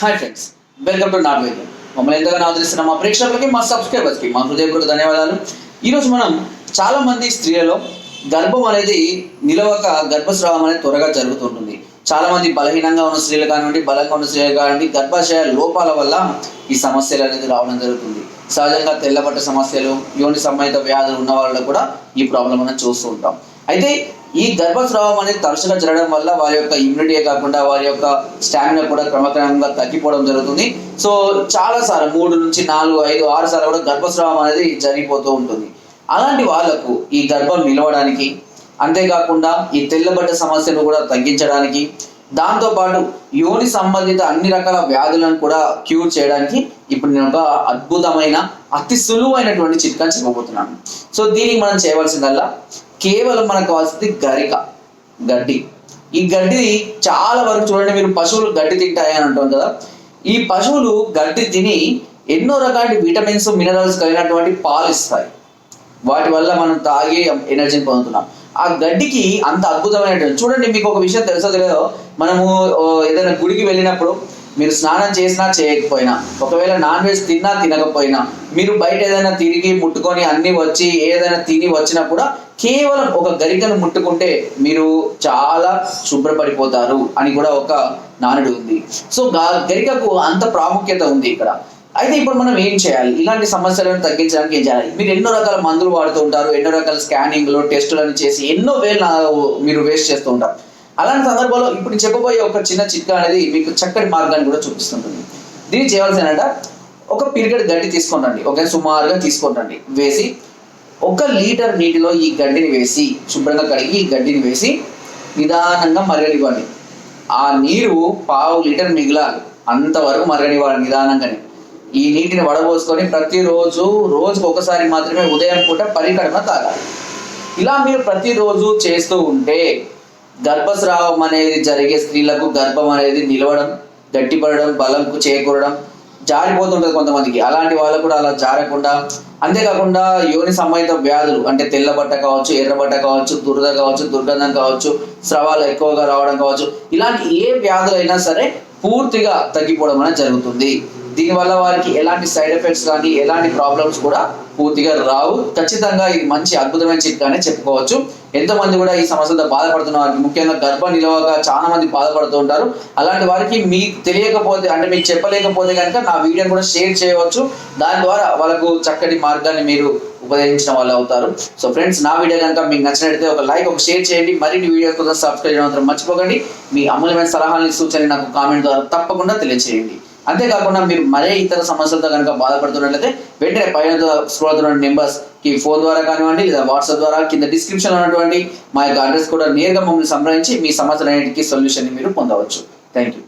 Hi friends welcome to నాట్ వైద్యం మమ్మల్ని ఎంతగానో ఆదరిస్తున్న మా ప్రేక్షకులకి మా సబ్స్క్రైబర్స్కి మా హృదయపూర్వక ధన్యవాదాలు. ఈరోజు మనం చాలా మంది స్త్రీలలో గర్భం అనేది నిలవక గర్భస్రావం అనేది త్వరగా జరుగుతుంటుంది. చాలా మంది బలహీనంగా ఉన్న స్త్రీలు కానివ్వండి బలంగా ఉన్న స్త్రీలు కానివ్వండి గర్భాశయ లోపాల వల్ల ఈ సమస్యలు అనేది రావడం జరుగుతుంది. సహజంగా తెల్లబట్ట సమస్యలు యోని సంబంధిత వ్యాధులు ఉన్న వాళ్ళలో కూడా ఈ ప్రాబ్లం మనం చూస్తూ ఉంటాం. అయితే ఈ గర్భస్రావం అనేది తరచుగా జరగడం వల్ల వారి యొక్క ఇమ్యూనిటీ కాకుండా వారి యొక్క స్టామినా కూడా క్రమక్రమంగా తగ్గిపోవడం జరుగుతుంది. సో చాలా సార్లు మూడు నుంచి నాలుగు ఐదు ఆరు సార్లు కూడా గర్భస్రావం అనేది జరిగిపోతూ ఉంటుంది. అలాంటి వాళ్ళకు ఈ గర్భం నిలవడానికి అంతేకాకుండా ఈ తెల్లబడ్డ సమస్యను కూడా తగ్గించడానికి దాంతోపాటు యోని సంబంధిత అన్ని రకాల వ్యాధులను కూడా క్యూర్ చేయడానికి ఇప్పుడు నేను ఒక అద్భుతమైన అతి సులువైనటువంటి చిట్కాని చెప్పబోతున్నాను. సో దీనికి మనం చేయవలసిందల్లా కేవలం మనకు కావాల్సింది గరిక గడ్డి. ఈ గడ్డి చాలా వరకు చూడండి మీరు పశువులు గడ్డి తింటాయి అని అంటాం కదా. ఈ పశువులు గడ్డి తిని ఎన్నో రకాల విటమిన్స్ మినరల్స్ కలిగినటువంటి పాలు ఇస్తాయి. వాటి వల్ల మనం తాగి ఎనర్జీని పొందుతున్నాం. ఆ గడ్డికి అంత అద్భుతమైనటువంటి చూడండి మీకు ఒక విషయం తెలుసో తెలియదో మనము ఏదైనా గుడికి వెళ్ళినప్పుడు మీరు స్నానం చేసినా చేయకపోయినా ఒకవేళ నాన్ వెజ్ తిన్నా తినకపోయినా మీరు బయట ఏదైనా తిరిగి ముట్టుకొని అన్ని వచ్చి ఏదైనా తిని వచ్చినా కూడా కేవలం ఒక గరికను ముట్టుకుంటే మీరు చాలా శుభ్రపడిపోతారు అని కూడా ఒక నానుడు ఉంది. సో గరికకు అంత ప్రాముఖ్యత ఉంది ఇక్కడ. అయితే ఇప్పుడు మనం ఏం చేయాలి? ఇలాంటి సమస్యలను తగ్గించడానికి ఏం చేయాలి? మీరు ఎన్నో రకాల మందులు వాడుతూ ఉంటారు ఎన్నో రకాల స్కానింగ్లు టెస్టులను చేసి ఎన్నో వేలు మీరు వేస్ట్ చేస్తూ ఉంటారు. అలాంటి సందర్భంలో ఇప్పుడు చెప్పబోయే ఒక చిన్న చిట్కా అనేది మీకు చక్కటి మార్గాన్ని కూడా చూపిస్తుంటుంది. దీన్ని చేయవలసిన ఒక పిరిగడి గడ్డి తీసుకోనండి ఒక సుమారుగా తీసుకోనండి వేసి ఒక లీటర్ నీటిలో ఈ గడ్డిని వేసి శుభ్రంగా కడిగి ఈ గడ్డిని వేసి నిదానంగా మరగనివ్వండి. ఆ నీరు పావు లీటర్ మిగిలాలి. అంతవరకు మరగనివ్వాలి నిదానంగానే. ఈ నీటిని వడబోసుకొని ప్రతిరోజు రోజుకు ఒకసారి మాత్రమే ఉదయం పూట పరికడన తాగాలి. ఇలా మీరు ప్రతిరోజు చేస్తూ ఉంటే గర్భస్రావం అనేది జరిగే స్త్రీలకు గర్భం అనేది నిలవడం గట్టిపడడం బలంకు చేకూరడం జారిపోతుంటుంది కొంతమందికి. అలాంటి వాళ్ళకు కూడా అలా జారకుండా అంతేకాకుండా యోని సంబంధిత వ్యాధులు అంటే తెల్లబట్ట కావచ్చు ఎర్రబట్ట కావచ్చు దురద కావచ్చు దుర్గంధం కావచ్చు స్రవాలు ఎక్కువగా రావడం కావచ్చు ఇలాంటి ఏ వ్యాధులైనా సరే పూర్తిగా తగ్గిపోవడం అనేది జరుగుతుంది. దీనివల్ల వారికి ఎలాంటి సైడ్ ఎఫెక్ట్స్ కానీ ఎలాంటి ప్రాబ్లమ్స్ కూడా పూర్తిగా రావు. ఖచ్చితంగా ఇది మంచి అద్భుతమైన చిట్కానే చెప్పుకోవచ్చు. ఎంతో మంది కూడా ఈ సమస్యలతో బాధపడుతున్న వారికి ముఖ్యంగా గర్భ నిలవక చాలా మంది బాధపడుతూ ఉంటారు. అలాంటి వారికి మీకు తెలియకపోతే అంటే మీకు చెప్పలేకపోతే కనుక నా వీడియోని కూడా షేర్ చేయవచ్చు. దాని ద్వారా వాళ్ళకు చక్కటి మార్గాన్ని మీరు ఉపయోగించిన వాళ్ళు అవుతారు. సో ఫ్రెండ్స్ నా వీడియో కనుక మీకు నచ్చినట్లయితే ఒక లైక్ ఒక షేర్ చేయండి. మరిన్ని వీడియోస్ కోసం సబ్స్క్రైబ్ చేయడం మాత్రం మర్చిపోకండి. మీ అమూల్యమైన సలహాలని సూచనలు నాకు కామెంట్ ద్వారా తప్పకుండా తెలియజేయండి అంతేకాకుండా మీరు మరే ఇతర సమస్యలతో కనుక బాధపడుతున్నట్లయితే వెంటనే పైన స్క్రోల్ నెంబర్స్కి ఫోన్ ద్వారా కానివ్వండి లేదా వాట్సాప్ ద్వారా కింద డిస్క్రిప్షన్ ఉన్నటువంటి మా యొక్క అడ్రస్ కూడా నేరుగా మమ్మల్ని సంప్రదించి మీ సమస్యలన్నింటికి సొల్యూషన్ మీరు పొందవచ్చు. Thank you